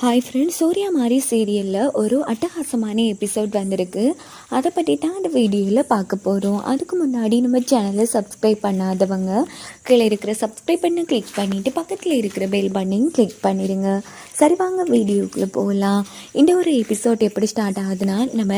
Hi friends Surya மாதிரி சீரியலில் ஒரு அட்டகாசமான எபிசோட் வந்திருக்கு. அதை பற்றி தான் அந்த வீடியோவில் பார்க்க போகிறோம் அதுக்கு முன்னாடி நம்ம சேனலை சப்ஸ்கிரைப் பண்ணாதவங்க கீழே இருக்கிற சப்ஸ்கிரைப் பண்ண கிளிக் பண்ணிவிட்டு பக்கத்தில் இருக்கிற பெல் பட்டனையும் கிளிக் பண்ணிடுங்க. சரி வாங்க வீடியோக்குள்ளே போகலாம். இந்த ஒரு எபிசோட் எப்படி ஸ்டார்ட் ஆகுதுன்னா நம்ம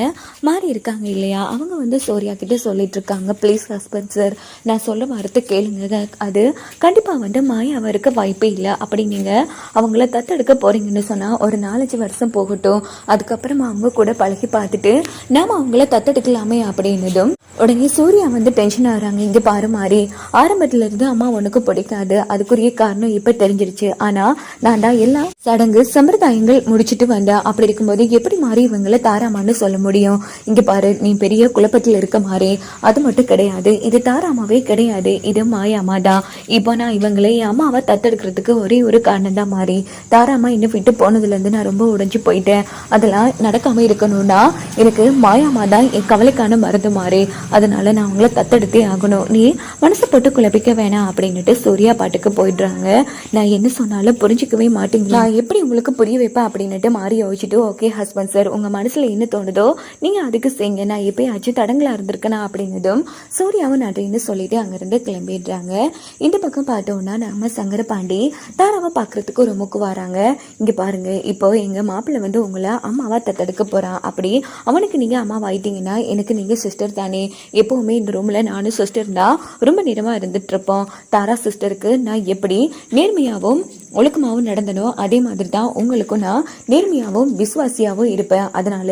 மாறி இருக்காங்க இல்லையா? அவங்க வந்து சூர்யா கிட்டே சொல்லிட்டு இருக்காங்க. ப்ளீஸ் ஹஸ்பண்ட் சார் நான் சொல்ல வார்த்தை கேளுங்க. அது கண்டிப்பாக வந்து மாயாவருக்கு வாய்ப்பே இல்லை. அப்படி நீங்கள் அவங்கள தத்தெடுக்க போகிறீங்கன்னு சொன்னால் ஒரு நாலஞ்சு வருஷம் போகட்டும். அதுக்கப்புறமா அவங்க கூட பழகி பார்த்துட்டு நாம் அவங்கள தத்தெடுக்கலாமே அப்படின்னதும் உடனே சூர்யா வந்து டென்ஷன் ஆகிறாங்க. இங்கே பாரு மாறி. ஆரம்பத்துல இருந்து அம்மா உனக்கு பிடிக்காது. அதுக்குரிய காரணம் இப்போ தெரிஞ்சிருச்சு. ஆனால் நான் தான் எல்லா சடங்கு சம்பிரதாயங்கள் முடிச்சிட்டு வந்தேன். அப்படி இருக்கும்போது எப்படி மாறி இவங்களை தாராமான்னு சொல்ல முடியும்? இங்கே பாரு நீ பெரிய குழப்பத்தில் இருக்க மாறி. அது மட்டும் கிடையாது. இது தாராமாவே கிடையாது. இது மாயாமா தான். இப்போ நான் இவங்களை என் அம்மாவை தத்தெடுக்கிறதுக்கு ஒரே ஒரு காரணம் தான் மாறி. தாராமா இன்னும் விட்டு போனதுலேருந்து நான் ரொம்ப உடைஞ்சு போயிட்டேன். அதெல்லாம் நடக்காம இருக்கணும்னா எனக்கு மாயாமா தான் என் கவலைக்கான மருந்து மாறி. அதனால நான் அவங்கள தத்தெடுத்தே ஆகணும். நீ மனசை போட்டு குழப்பிக்க வேணாம் அப்படின்னுட்டு சூர்யா பாட்டுக்கு போயிடுறாங்க. நான் என்ன சொன்னாலும் புரிஞ்சுக்கவே மாட்டேங்களா நான் எப்படி உங்களுக்கு புரிய வைப்பேன் அப்படின்னுட்டு மாறி யோசிச்சுட்டு ஓகே ஹஸ்பண்ட் சார் உங்க மனசுல என்ன தோணுதோ நீங்க அதுக்கு செய்யுங்க. நான் எப்பயாச்சும் தடங்களா இருந்திருக்கேனா? அப்படின்னதும் சூர்யாவும் நன்றின்னு சொல்லிட்டு அங்கிருந்து கிளம்பிடுறாங்க. இந்த பக்கம் பார்த்தோம்னா நம்ம சங்கரபாண்டி தாராவை பார்க்கறதுக்கு ஒரு முக்கு வராங்க. இங்க பாருங்க இப்போ எங்க மாப்பிள்ளை வந்து உங்களை அம்மாவா தத்தெடுக்க போறான். அப்படி அவனுக்கு நீங்க அம்மாவா ஆயிட்டீங்கன்னா எனக்கு நீங்க சிஸ்டர் தானே. எப்போவுமே இந்த ரூம்ல நானும் சிஸ்டர் தான். ரொம்ப நேரமாக இருந்துட்டு இருப்போம். தாரா சிஸ்டருக்கு நான் எப்படி நேர்மையாகவும் ஒழுக்கமாகவும் நடந்தனோ அதே மாதிரி தான் உங்களுக்கும் நான் நேர்மையாகவும் விசுவாசியாகவும் இருப்பேன். அதனால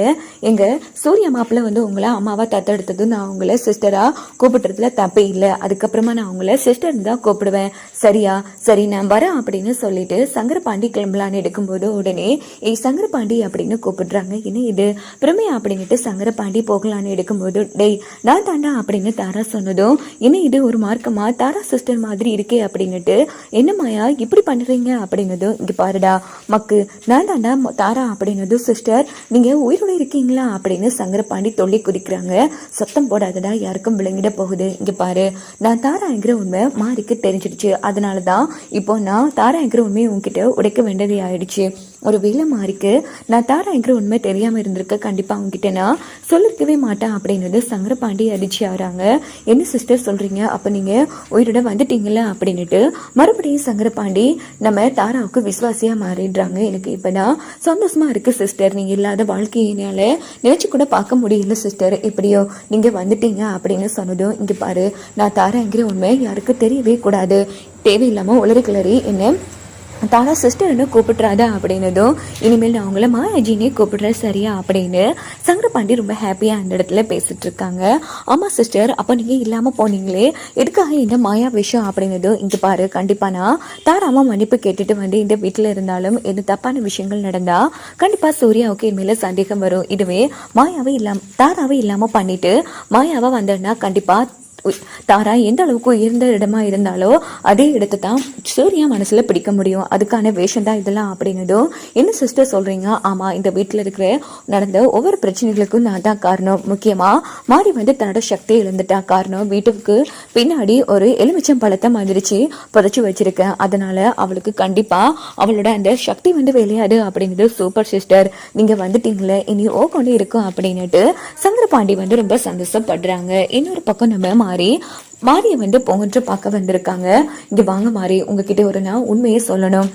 எங்கள் சூரிய மாப்பிள்ளை வந்து உங்களை அம்மாவாக தத்தெடுத்ததும் நான் உங்களை சிஸ்டராக கூப்பிடுறதுல தப்பே இல்லை. அதுக்கப்புறமா நான் உங்களை சிஸ்டர்னு தான் கூப்பிடுவேன். சரியா? சரி நான் வரேன் அப்படின்னு சொல்லிட்டு சங்கரபாண்டி கிளம்பலான்னு எடுக்கும்போது உடனே ஏய் சங்கரபாண்டி அப்படின்னு கூப்பிடுறாங்க. என்ன இது? பிரமையா அப்படின்னுட்டு சங்கரபாண்டி போகலான்னு எடுக்கும்போது டேய் நான் தாண்டா அப்படின்னு தாரா சொன்னதும் என்ன இது? ஒரு மார்க்கமாக தாரா சிஸ்டர் மாதிரி இருக்கே அப்படின்னுட்டு என்னம்மாயா இப்படி பண்ணுறீங்க அப்படின்னதும் இங்கே பாருடா மக்கு நான் தாண்டா ம- தாரா அப்படின்னதும் சிஸ்டர் நீங்கள் உயிரோடு இருக்கீங்களா அப்படின்னு சங்கரபாண்டி தொல்லி குதிக்கிறாங்க. சத்தம் போடாதடா யாருக்கும் விளங்கிட போகுது. இங்கே பாரு நான் தாராங்கிற உண்மை மாறிக்கு தெரிஞ்சிடுச்சு. அதனால தான் இப்போ நான் தாராங்கிற உண்மையை உங்ககிட்ட உடைக்க வேண்டியது ஆயிடுச்சு. ஒரு வேலை மாறிக்கு நான் தாராங்கிற உண்மை தெரியாமல் இருந்திருக்க கண்டிப்பாக அவங்ககிட்ட நான் சொல்லிருக்கவே மாட்டேன் அப்படின்றது சங்கரபாண்டி அடிச்சு ஆறாங்க. என்ன சிஸ்டர் சொல்கிறீங்க அப்போ நீங்கள் உயிரோட வந்துட்டீங்கள அப்படின்னுட்டு மறுபடியும் சங்கரபாண்டி நம்ம தாராவுக்கு விசுவாசியாக மாறிடுறாங்க. எனக்கு இப்போ தான் சந்தோஷமாக இருக்குது சிஸ்டர் நீங்கள் இல்லாத வாழ்க்கையினால நினச்சி கூட பார்க்க முடியல சிஸ்டர் எப்படியோ நீங்கள் வந்துட்டீங்க அப்படின்னு சொன்னதும் இங்கே பாரு நான் தாராங்கிற உண்மை யாருக்கும் தெரியவே கூடாது. தேவையில்லாமல் உளறி கிளறி என்ன தாரா சிஸ்டர்னு கூப்பிட்றாத அப்படின்னதும் இனிமேல் நான் அவங்கள மாயாஜினே கூப்பிட்றேன் சரியா அப்படின்னு சங்கரபாண்டி ரொம்ப ஹாப்பியாக அந்த இடத்துல பேசிட்டு இருக்காங்க. ஆமாம் சிஸ்டர் அப்போ நீங்கள் இல்லாமல் போனீங்களே எதுக்காக இந்த மாயா விஷயம் அப்படின்னதும் இங்கே பாரு கண்டிப்பாக நான் தாராமா மன்னிப்பு கேட்டுட்டு வந்து இந்த வீட்டில் இருந்தாலும் எது தப்பான விஷயங்கள் நடந்தால் கண்டிப்பாக சூர்யாவுக்கு இனிமேல் சந்தேகம் வரும். இதுவே மாயாவை இல்லாம தாராவை இல்லாமல் பண்ணிட்டு மாயாவை வந்தேன்னா கண்டிப்பாக தாரா எந்த அளவுக்கு உயர்ந்த இடமா இருந்தாலோ அதே இடத்தை தான் சூர்யா மனசுல பிடிக்க முடியும். அதுக்கான வேஷம் தான் இதெல்லாம் அப்படின்னதும் என்ன சிஸ்டர் சொல்றீங்க? ஆமா இந்த வீட்டில் இருக்கிற நடந்த ஒவ்வொரு பிரச்சனைகளுக்கும் நான் தான் காரணம். முக்கியமா மாறி வந்து தன்னோட சக்தியை இழந்துட்டா காரணம். வீட்டுக்கு பின்னாடி ஒரு எலுமிச்சம் பழத்தை மந்திரிச்சு புதைச்சி வச்சிருக்கேன். அதனால அவளுக்கு கண்டிப்பா அவளோட அந்த சக்தி வந்து விளையாது அப்படிங்கிறது சூப்பர் சிஸ்டர் நீங்க வந்துட்டீங்களே இனி ஓ கொண்டு இருக்கும் அப்படின்னுட்டு சந்திரபாண்டி வந்து ரொம்ப சந்தோஷப்படுறாங்க. இன்னொரு பக்கம் நம்ம மாதிரி மாரியை வந்து பொங்கன்று பார்க்க வந்திருக்காங்க. இங்கே வாங்க மாறி உங்ககிட்ட ஒரு நான் உண்மையை சொல்லணும்.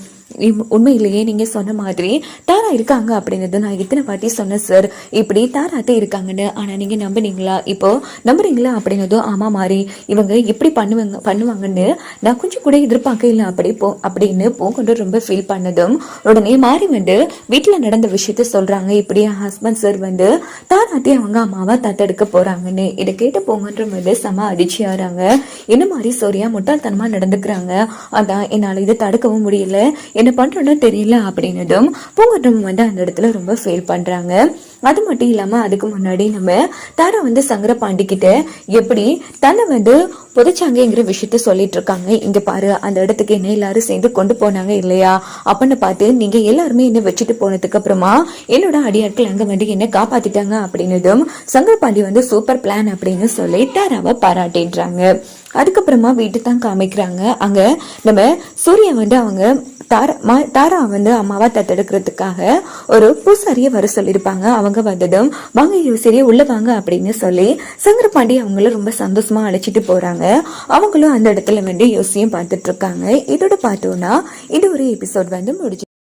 உண்மையிலேயே நீங்க சொன்ன மாதிரி தாரா இருக்காங்க அப்படிங்கிறது நான் இத்தனை வாட்டி சொன்னேன் சார் இப்படி தாராத்தே இருக்காங்கன்னு ஆனா நீங்க நம்புனீங்களா? இப்போ நம்புறீங்களா அப்படிங்கிறதும் ஆமாம் மாறி. இவங்க இப்படி பண்ணுவாங்க பண்ணுவாங்கன்னு நான் கொஞ்சம் கூட எதிர்பார்க்க இல்லை. அப்படி போ அப்படின்னு போகொண்டு ரொம்ப ஃபீல் பண்ணதும் உடனே மாறி வந்து வீட்டில் நடந்த விஷயத்த சொல்றாங்க. இப்படி என் ஹஸ்பண்ட் சார் வந்து தாராத்தி அவங்க அம்மாவை தத்தெடுக்க போறாங்கன்னு. இதை கேட்டு போங்கன்ற வந்து செம அதிர்ச்சி ஆறாங்க. என்ன மாதிரி சோரியா முட்டாள்தனமா நடந்துக்கிறாங்க. அதான் என்னால இதை தடுக்கவும் முடியல. என்ன பண்ணுறோன்னு தெரியல அப்படின்னதும் பூங்கட்டம் வந்து அந்த இடத்துல ரொம்ப ஃபீல் பண்ணுறாங்க அது மட்டும் இல்லாமல் அதுக்கு முன்னாடி நம்ம தாரா வந்து சங்கரபாண்டி கிட்ட எப்படி தன்னை வந்து புதைச்சாங்கங்கிற விஷயத்த சொல்லிட்டு இருக்காங்க. இங்க பாரு அந்த இடத்துக்கு என்ன எல்லாரும் சேர்ந்து கொண்டு போனாங்க இல்லையா? அப்படின்னு பார்த்து நீங்க எல்லாருமே என்ன வச்சுட்டு போனதுக்கு அப்புறமா என்னோட அடியாட்கள் அங்க வந்து என்ன காப்பாத்திட்டாங்க அப்படின்னதும் சங்கரபாண்டி வந்து சூப்பர் பிளான் அப்படின்னு சொல்லி தாராவை பாராட்டிடுறாங்க அதுக்கப்புறமா வீட்டு தான் காமிக்கிறாங்க. அங்கே நம்ம சூர்யா வந்து அவங்க தாரா மா- தாரா வந்து அம்மாவா தத்தெடுக்கிறதுக்காக ஒரு பூசாரியை வர சொல்லியிருப்பாங்க. அவங்க வந்ததும் வாங்க யோசிரியே உள்ள வாங்க அப்படின்னு சொல்லி சங்கரபாண்டி அவங்கள ரொம்ப சந்தோஷமா அழைச்சிட்டு போறாங்க. அவங்களும் அந்த இடத்துல வந்து யோசியும் பார்த்துட்டு இருக்காங்க. இதோட பார்த்தோம்னா இது ஒரு எபிசோட் வந்து முடிச்சு